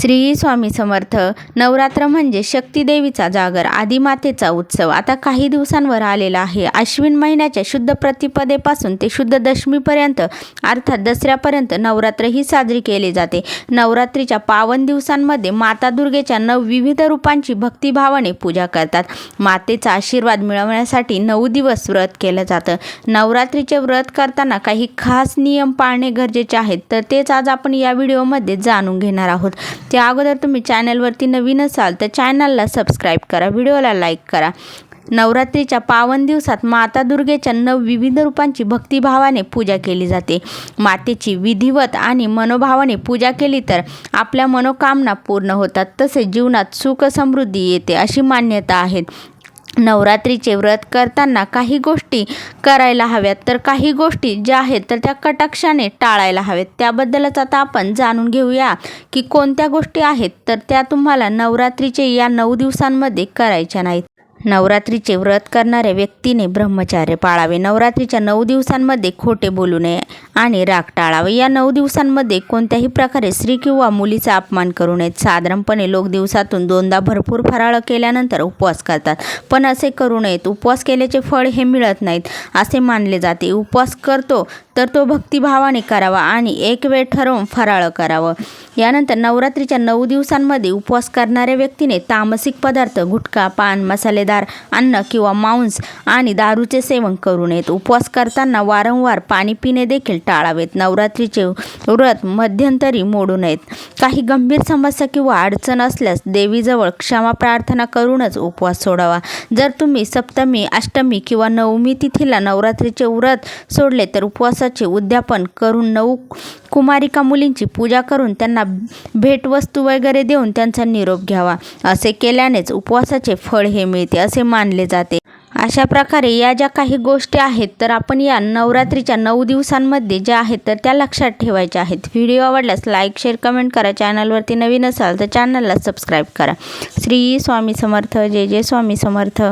श्री स्वामी समर्थ. नवरात्र म्हणजे शक्तिदेवीचा जागर आदिमातेचा उत्सव. आता काही दिवसांवर आलेला आहे. अश्विन महिन्याच्या शुद्ध प्रतिपदेपासून ते शुद्ध दशमीपर्यंत अर्थात दसऱ्यापर्यंत नवरात्र ही साजरी केली जाते. नवरात्रीच्या पावन दिवसांमध्ये माता दुर्गेच्या नऊ विविध रूपांची भक्तिभावाने पूजा करतात. मातेचा आशीर्वाद मिळवण्यासाठी नऊ दिवस व्रत केलं जातं. नवरात्रीचे व्रत करताना काही खास नियम पाळणे गरजेचे आहेत तर तेच आज आपण या व्हिडिओमध्ये जाणून घेणार आहोत. त्या अगोदर तुम्ही चॅनलवरती नवीन असाल तर चॅनलला सबस्क्राईब करा व्हिडिओला लाईक करा. नवरात्रीच्या पावन दिवसात माता दुर्गेच्या नव विविध रूपांची भक्तिभावाने पूजा केली जाते. मातेची विधिवत आणि मनोभावाने पूजा केली तर आपल्या मनोकामना पूर्ण होतात. तसेच जीवनात सुख समृद्धी येते अशी मान्यता आहे नवरात्रीचे व्रत करताना काही गोष्टी करायला हव्यात. तर काही गोष्टी ज्या आहेत तर त्या कटाक्षाने टाळायला हव्यात. त्याबद्दलच आता आपण जाणून घेऊया की कोणत्या गोष्टी आहेत तर त्या तुम्हाला नवरात्रीचे या नऊ दिवसांमध्ये करायच्या नाहीत. नवरात्रीचे व्रत करणाऱ्या व्यक्तीने ब्रह्मचार्य पाळावे. नवरात्रीच्या नऊ दिवसांमध्ये खोटे बोलू नये. आणि राग टाळावे. या नऊ दिवसांमध्ये कोणत्याही प्रकारे स्त्री किंवा मुलीचा अपमान करू नयेत. साधारणपणे लोक दिवसातून दोनदा भरपूर फराळ केल्यानंतर उपवास करतात. पण असे करू नयेत. उपवास केल्याचे फळ हे मिळत नाहीत असे मानले जाते. उपवास करतो तर तो भक्तिभावाने करावा आणि एक वेळ ठरवून फराळ करावं. यानंतर नवरात्रीच्या नऊ दिवसांमध्ये उपवास करणाऱ्या व्यक्तीने तामसिक पदार्थ गुटखा पान मसालेदार अन्न किंवा मांस आणि दारूचे सेवन करू नयेत. उपवास करताना वारंवार पाणी पिणे देखील टाळावेत. नवरात्रीचे व्रत मध्यंतरी मोडू नयेत. काही गंभीर समस्या किंवा अडचण असल्यास देवीजवळ क्षमा प्रार्थना करूनच उपवास सोडावा. जर तुम्ही सप्तमी अष्टमी किंवा नवमी तिथीला नवरात्रीचे व्रत सोडले तर उपवासाचे उद्यापन करून नऊ कुमारिका मुलींची पूजा करून त्यांना भेटवस्तू वगैरे देऊन त्यांचा निरोप घ्यावा. असे केल्यानेच उपवासाचे फळ हे मिळते असे मानले जाते. अशा प्रकारे या ज्या काही गोष्टी आहेत तर आपण या नवरात्रीच्या नऊ दिवसांमध्ये ज्या आहेत तर त्या लक्षात ठेवायच्या आहेत. व्हिडिओ आवडल्यास लाईक शेअर कमेंट करा. चॅनलवरती नवीन असाल तर चॅनलला सबस्क्राईब करा. श्री स्वामी समर्थ. जय जय स्वामी समर्थ.